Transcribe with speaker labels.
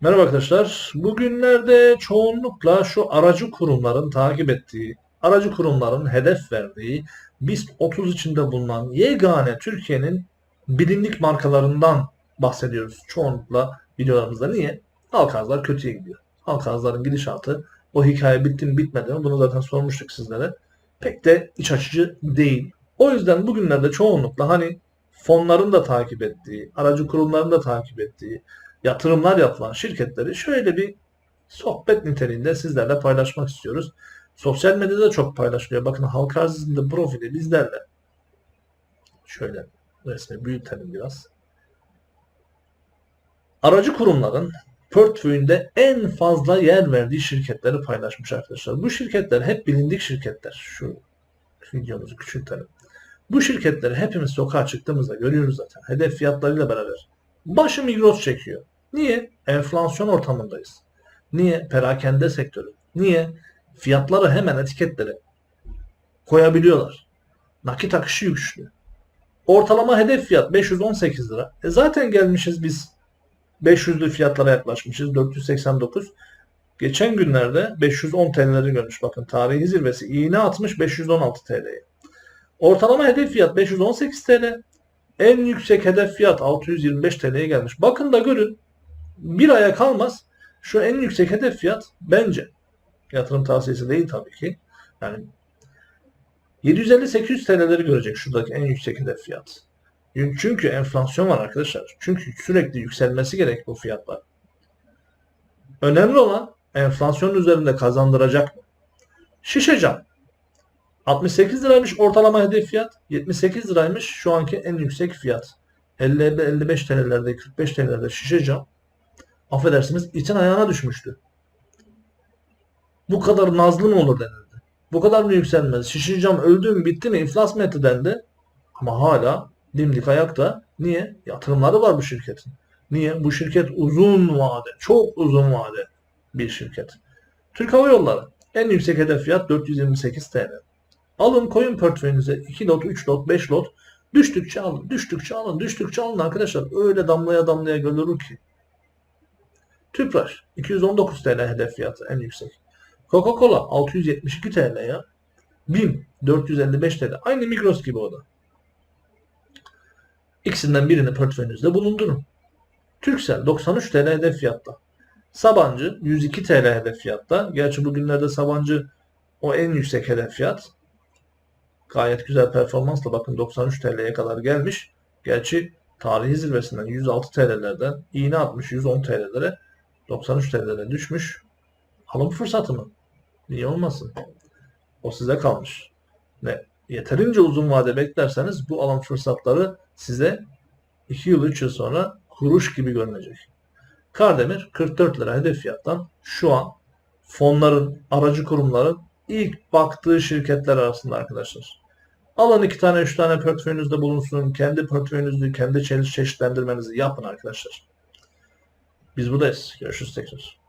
Speaker 1: Merhaba arkadaşlar. Bugünlerde çoğunlukla şu aracı kurumların takip ettiği, aracı kurumların hedef verdiği BIST 30 içinde bulunan yegane Türkiye'nin bilindik markalarından bahsediyoruz. Çoğunlukla videolarımızda. Niye? Halka arzlar kötüye gidiyor. Halka arzların gidişatı o hikaye bitti mi bitmedi mi bunu zaten sormuştuk sizlere. Pek de iç açıcı değil. O yüzden bugünlerde çoğunlukla hani fonların da takip ettiği, aracı kurumların da takip ettiği, yatırımlar yapılan şirketleri şöyle bir sohbet niteliğinde sizlerle paylaşmak istiyoruz. Sosyal medyada çok paylaşılıyor. Bakın halka arzında profili bizlerle. Şöyle resmi büyütelim biraz. Aracı kurumların portföyünde en fazla yer verdiği şirketleri paylaşmış arkadaşlar. Bu şirketler hep bilindik şirketler. Şu videomuzu küçültelim. Bu şirketleri hepimiz sokağa çıktığımızda görüyoruz zaten. Hedef fiyatlarıyla beraber. Başı Migros çekiyor. Niye? Enflasyon ortamındayız. Niye? Perakende sektörü. Niye? Fiyatları hemen etiketlere koyabiliyorlar. Nakit akışı güçlü. Ortalama hedef fiyat 518 lira. E zaten gelmişiz biz 500'lü fiyatlara yaklaşmışız. 489. Geçen günlerde 510 TL'leri görmüş. Bakın tarihi zirvesi iğne atmış 516 TL'ye. Ortalama hedef fiyat 518 TL. En yüksek hedef fiyat 625 TL'ye gelmiş. Bakın da görün. Bir aya kalmaz. Şu en yüksek hedef fiyat bence yatırım tavsiyesi değil tabii ki. Yani 750-800 TL'leri görecek şuradaki en yüksek hedef fiyat. Çünkü enflasyon var arkadaşlar. Çünkü sürekli yükselmesi gerek bu fiyatlar. Önemli olan enflasyon üzerinde kazandıracak mı? Şişe cam 68 liraymış ortalama hedef fiyat. 78 liraymış şu anki en yüksek fiyat. 50-55 TL'lerde 45 TL'lerde şişe cam affedersiniz için ayağına düşmüştü. Bu kadar nazlı mı olur denildi. Bu kadar mı yükselmez? Şişe cam öldü mü bitti mi iflas mı etti dendi. Ama hala dimdik ayakta. Niye? Yatırımları var bu şirketin. Niye? Bu şirket uzun vade, çok uzun vade bir şirket. Türk Hava Yolları en yüksek hedef fiyat 428 TL. Alın koyun portföyünüze 2 lot, 3 lot, 5 lot. Düştükçe alın, düştükçe alın, düştükçe alın arkadaşlar. Öyle damlaya damlaya görülür ki. Tüpraş 219 TL hedef fiyatı en yüksek. Coca-Cola 672 TL ya. BİM 455 TL. Aynı Migros gibi o da. İkisinden birini portföyünüzde bulundurun. Türksel 93 TL hedef fiyatta. Sabancı 102 TL hedef fiyatta. Gerçi bugünlerde Sabancı o en yüksek hedef fiyat. Gayet güzel performansla bakın 93 TL'ye kadar gelmiş. Gerçi tarihi zirvesinden 106 TL'lerden iğne atmış 110 TL'lere 93 TL'lere düşmüş. Alım fırsatı mı? Niye olmasın? O size kalmış. Ve yeterince uzun vade beklerseniz bu alım fırsatları size 2 yıl 3 yıl sonra kuruş gibi görünecek. Kardemir 44 lira hedef fiyattan şu an fonların, aracı kurumların ilk baktığı şirketler arasında arkadaşlar. Alın iki tane üç tane portföyünüzde bulunsun. Kendi portföyünüzü, kendi çeşitlendirmenizi yapın arkadaşlar. Biz buradayız. Görüşürüz tekrar.